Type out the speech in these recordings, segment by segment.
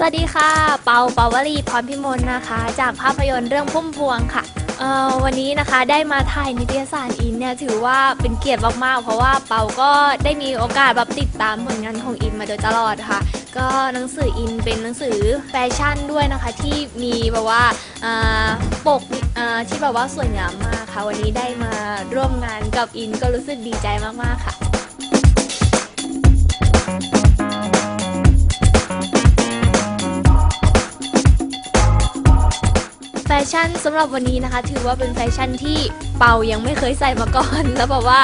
สวัสดีค่ะ เปาเปาวลีพรพิมลนะคะ จากภาพยนตร์เรื่องพุ่มพวงค่ะเอ่อวันนี้นะคะได้มาถ่ายนิตยสารอินเนี่ยถือว่าเป็นเกียรติมากๆ เพราะว่าเปาก็ได้มีโอกาสแบบติดตามผลงานของอินมาโดยตลอดค่ะ ก็หนังสืออินเป็นหนังสือแฟชั่นด้วยนะคะที่มีแบบว่าปกที่แบบว่าสวยงามมากค่ะ วันนี้ได้มาร่วมงานกับอินก็รู้สึกดีใจมากๆค่ะ ชั่นสำหรับวันนี้นะคะ ถือว่าเป็นแฟชั่นที่เปายังไม่เคยใส่มาก่อน แล้วแบบว่า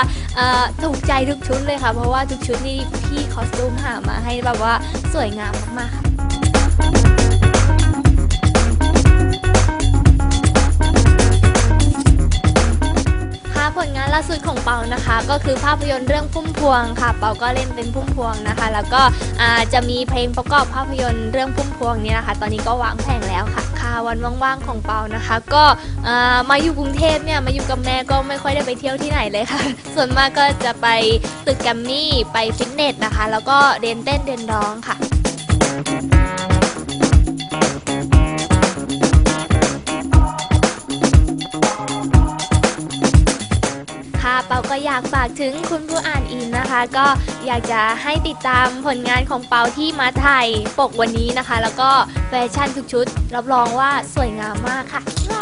ถูกใจทุกชุดเลยค่ะ เพราะว่าทุกชุดนี่พี่คอสตูมหามาให้แบบว่าสวยงามมากๆค่ะผลงานล่าสุดของเปานะคะ ก็คือภาพยนตร์เรื่องพุ่มพวงค่ะ เปาก็เล่นเป็นพุ่มพวงนะคะ แล้วก็จะมีเพลงประกอบภาพยนตร์เรื่องพุ่มพวงนี้นะคะ ตอนนี้ก็วางแผงแล้วค่ะ วันว่างๆของเปานะคะ ก็มาอยู่กรุงเทพเนี่ยมาอยู่กับแม่ก็ไม่ค่อยได้ไปเที่ยวที่ไหนเลยค่ะ ส่วนมากก็จะไปตึกแกรมมี่ไปฟิตเนสนะคะ แล้วก็เรียนเต้นเรียนร้องค่ะค่ะ เปาก็อยากฝากถึงคุณผู้อ่านอินนะคะ ก็อยากจะให้ติดตามผลงานของเปาที่มาถ่ายปกวันนี้นะคะ แล้วก็แฟชั่นทุกชุด รับรองว่าสวยงามมากค่ะ